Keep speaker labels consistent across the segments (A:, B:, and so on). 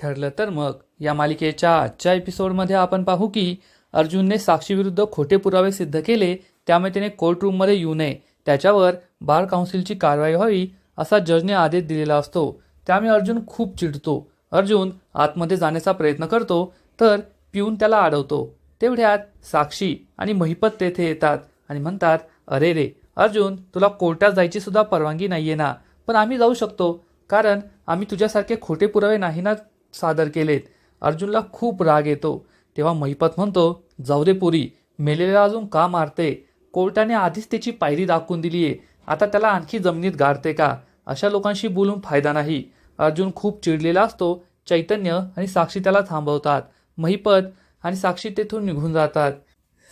A: ठरलं तर मग या मालिकेच्या आजच्या एपिसोडमध्ये आपण पाहू की अर्जुनने साक्षीविरुद्ध खोटे पुरावे सिद्ध केले त्यामुळे त्याने कोर्ट रूममध्ये येऊ नये. त्याच्यावर बार काउन्सिलची कारवाई व्हावी असा जजने आदेश दिलेला असतो. त्यामुळे अर्जुन खूप चिडतो. अर्जुन आतमध्ये जाण्याचा प्रयत्न करतो तर पिऊन त्याला अडवतो तेवढ्यात साक्षी आणि महिपत तेथे येतात आणि म्हणतात अरे रे अर्जुन तुला कोर्टात जायची सुद्धा परवानगी नाहीये ना. पण आम्ही जाऊ शकतो. कारण आम्ही तुझ्यासारखे खोटे पुरावे नाही ना सादर केलेत. अर्जुनला खूप राग येतो. तेव्हा महिपत म्हणतो जाऊ दे पुरी मेलेला अजून का मारते? कोर्टाने आधीच त्याची पायरी दाखवून दिली आहे आता त्याला आणखी जमिनीत गाडते का? अशा लोकांशी बोलून फायदा नाही. अर्जुन खूप चिडलेला असतो. चैतन्य आणि साक्षी त्याला थांबवतात. महिपत आणि साक्षी तेथून निघून जातात.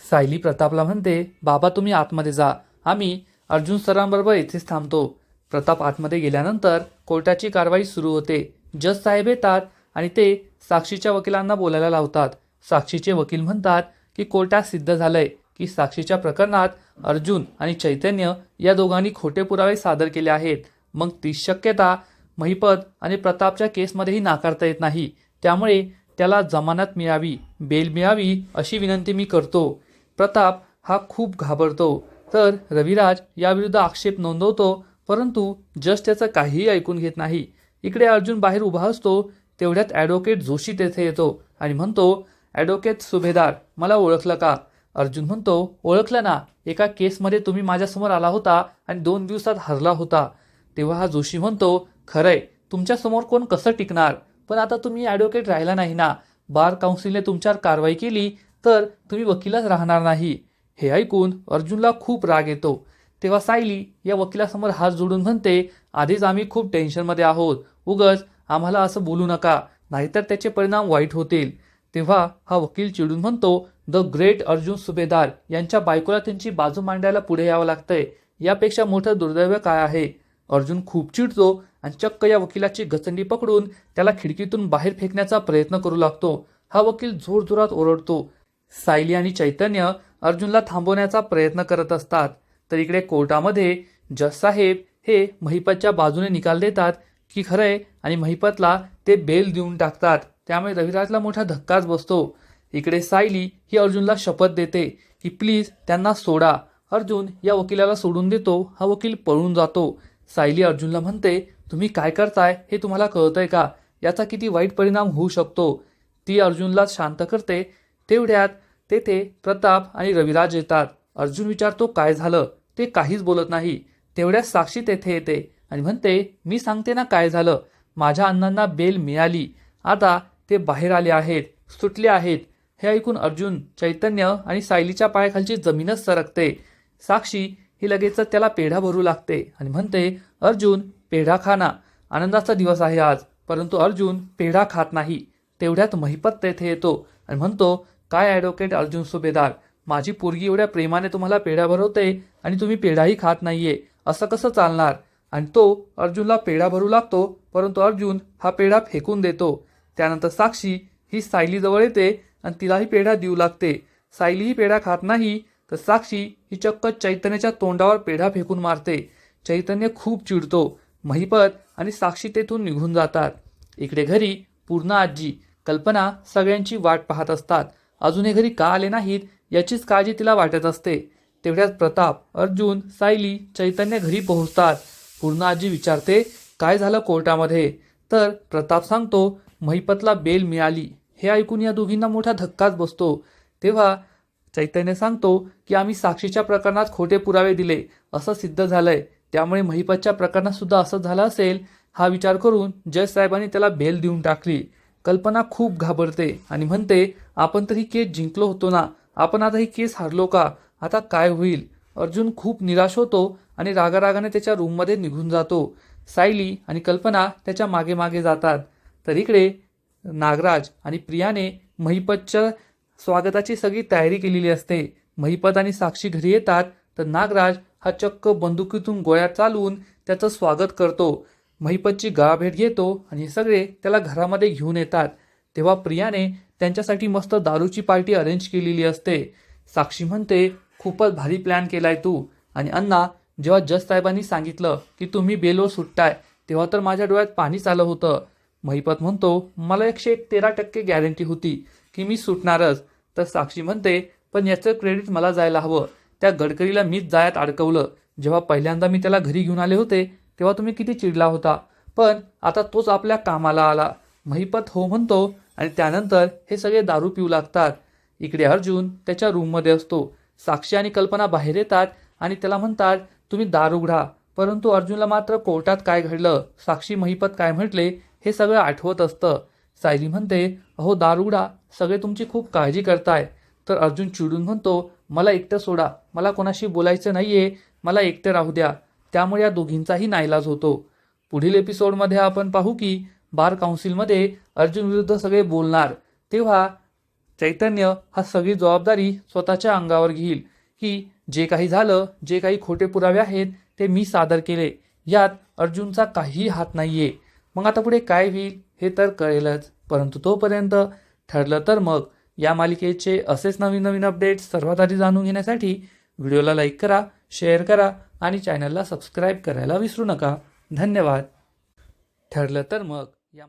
A: सायली प्रतापला म्हणते बाबा तुम्ही आतमध्ये जा. आम्ही अर्जुन सरांबरोबर येथेच थांबतो. प्रताप आतमध्ये गेल्यानंतर कोर्टाची कारवाई सुरू होते. जज साहेब येतात आणि ते साक्षीच्या वकिलांना बोलायला लावतात. साक्षीचे वकील म्हणतात की कोर्टात सिद्ध झालंय की साक्षीच्या प्रकरणात अर्जुन आणि चैतन्य या दोघांनी खोटे पुरावे सादर केले आहेत. मग ती शक्यता महिपत आणि प्रतापच्या केसमध्येही नाकारता येत नाही. त्यामुळे त्याला जमानत मिळावी बेल मिळावी अशी विनंती मी करतो. प्रताप हा खूप घाबरतो. तर रविराज याविरुद्ध आक्षेप नोंदवतो परंतु जस्ट त्याचं काहीही ऐकून घेत नाही. इकडे अर्जुन बाहेर उभा असतो तेवढ्यात ॲडव्होकेट जोशी तेथे येतो आणि म्हणतो ॲडव्होकेट सुभेदार मला ओळखलं का? अर्जुन म्हणतो ओळखलं ना. एका केसमध्ये तुम्ही माझ्यासमोर आला होता आणि दोन दिवसात हरला होता. तेव्हा हा जोशी म्हणतो खरंय. तुमच्यासमोर कोण कसं टिकणार? पण आता तुम्ही ॲडव्होकेट राहिला नाही ना. बार काउन्सिलने तुमच्यावर कारवाई केली तर तुम्ही वकीलच राहणार नाही. हे ऐकून अर्जुनला खूप राग येतो. तेव्हा सायली या वकिलासमोर हात जोडून म्हणते आधीच आम्ही खूप टेन्शनमध्ये आहोत. उगच आम्हाला असं बोलू नका. नाहीतर त्याचे परिणाम वाईट होतील. तेव्हा हा वकील चिडून म्हणतो द ग्रेट अर्जुन सुभेदार यांच्या बायकोला त्यांची बाजू मांडायला पुढे यावं लागतंय. यापेक्षा मोठं दुर्दैव काय आहे? अर्जुन खूप चिडतो आणि चक्क या वकिलाची घचंडी पकडून त्याला खिडकीतून बाहेर फेकण्याचा प्रयत्न करू लागतो. हा वकील जोरजोरात ओरडतो. सायली आणि चैतन्य अर्जुनला थांबवण्याचा प्रयत्न करत असतात. तर इकडे कोर्टामध्ये जज साहेब हे महिपतच्या बाजूने निकाल देतात की खरंय आणि महिपतला ते बेल देऊन टाकतात. त्यामुळे रविराजला मोठा धक्काच बसतो. इकडे सायली ही अर्जुनला शपथ देते की प्लीज त्यांना सोडा. अर्जुन या वकिलाला सोडून देतो. हा वकील पळून जातो. सायली अर्जुनला म्हणते तुम्ही काय करताय? हे तुम्हाला कळतंय का? याचा किती वाईट परिणाम होऊ शकतो. ती अर्जुनला शांत करते. तेवढ्यात तेथे प्रताप आणि रविराज येतात. अर्जुन विचारतो काय झालं? ते काहीच बोलत नाही. तेवढ्यात साक्षी तेथे येते. आणि म्हणते मी सांगते ना काय झालं? माझ्या अण्णांना बेल मिळाली. आता ते बाहेर आले आहेत सुटले आहेत. हे ऐकून अर्जुन चैतन्य आणि सायलीच्या पायाखालची जमीनच सरकते. साक्षी ही लगेचच त्याला पेढा भरू लागते आणि म्हणते अर्जुन पेढा खाना आनंदाचा दिवस आहे आज परंतु अर्जुन पेढा खात नाही. तेवढ्यात महिपत तेथे येतो आणि म्हणतो काय ॲडव्होकेट अर्जुन सुभेदार? माझी पोरगी एवढ्या प्रेमाने तुम्हाला पेढा भरवते आणि तुम्ही पेढाही खात नाहीये. असं कसं चालणार? आणि तो अर्जुनला पेढा भरू लागतो परंतु अर्जुन हा पेढा फेकून देतो. त्यानंतर साक्षी ही सायलीजवळ येते आणि तिलाही पेढा देऊ लागते. सायलीही पेढा खात नाही तर साक्षी ही चक्क चैतन्याच्या तोंडावर पेढा फेकून मारते. चैतन्य खूप चिडतो महिपत आणि साक्षी तेथून निघून जातात. इकडे घरी पूर्ण आजी कल्पना सगळ्यांची वाट पाहत असतात. अजून हे घरी का आले नाहीत याचीच काळजी तिला वाटत असते. तेवढ्यात प्रताप अर्जुन सायली चैतन्य घरी पोहोचतात. पूर्ण आजी विचारते काय झालं कोर्टामध्ये? तर प्रताप सांगतो महिपतला बेल मिळाली. हे ऐकून या दोघींना मोठा धक्काच बसतो. तेव्हा चैतन्य सांगतो की आम्ही साक्षीच्या प्रकरणात खोटे पुरावे दिले. असं सिद्ध झालंय. त्यामुळे महिपतच्या प्रकरणात सुद्धा असं झालं असेल. हा विचार करून जज साहेबांनी त्याला बेल देऊन टाकली. कल्पना खूप घाबरते आणि म्हणते आपण तर ही केस जिंकलो होतो ना. आपण आता ही केस हारलो का? आता काय होईल? अर्जुन खूप निराश होतो आणि रागारागाने त्याच्या रूममध्ये निघून जातो. सायली आणि कल्पना त्याच्यामागे मागे जातात. तर इकडे नागराज आणि प्रियाने महिपतच्या स्वागताची सगळी तयारी केलेली असते. महिपत आणि साक्षी घरी येतात. तर नागराज हा चक्क बंदुकीतून गोळ्या चालवून त्याचं स्वागत करतो. महिपतची गाळाभेट घेतो आणि हे सगळे त्याला घरामध्ये घेऊन येतात. तेव्हा प्रियाने त्यांच्यासाठी मस्त दारूची पार्टी अरेंज केलेली असते. साक्षी म्हणते खूपच भारी प्लॅन केलाय तू. आणि अण्णा जेव्हा जज साहेबांनी सांगितलं की तुम्ही बेलवर सुटताय तेव्हा तर माझ्या डोळ्यात पाणी आलं होतं. महिपत म्हणतो मला एकशे एक तेरा टक्के गॅरंटी होती की मी सुटणारच. तर साक्षी म्हणते पण याचं क्रेडिट मला जायला हवं. त्या गडकरीला मीच जायात अडकवलं. जेव्हा पहिल्यांदा मी त्याला घरी घेऊन आले होते तेव्हा तुम्ही किती चिडला होता. पण आता तोच आपल्या कामाला आला. महिपत हो म्हणतो आणि त्यानंतर हे सगळे दारू पिऊ लागतात. इकडे अर्जुन त्याच्या रूममध्ये असतो. साक्षी आणि कल्पना बाहेर येतात आणि त्याला म्हणतात तुम्ही दार उघडा परंतु अर्जुनला मात्र कोर्टात काय घडलं साक्षी महिपत काय म्हटले हे सगळं आठवत असतं. सायली म्हणते अहो दार उघडा सगळे तुमची खूप काळजी करताय. तर अर्जुन चिडून म्हणतो मला एकटं सोडा मला कोणाशी बोलायचं नाहीये मला एकटं राहू द्या. त्यामुळे या दोघींचाही नाईलाज होतो. पुढील एपिसोडमध्ये आपण पाहू की बार काउन्सिलमध्ये अर्जुन विरुद्ध सगळे बोलणार. तेव्हा चैतन्य हा सगळी जबाबदारी स्वतःच्या अंगावर घेईल की जे काही झालं जे काही खोटे पुरावे आहेत ते मी सादर केले. यात अर्जुनचा काहीही हात नाहीये. मग आता पुढे काय होईल हे तर कळेलच. परंतु तोपर्यंत ठरलं तर मग या मालिकेचे असेच नवीन नवीन अपडेट्स सर्वात आधी जाणून घेण्यासाठी व्हिडिओला लाईक करा शेअर करा आणि चॅनलला सबस्क्राईब करायला विसरू नका. धन्यवाद. ठरलं तर मग.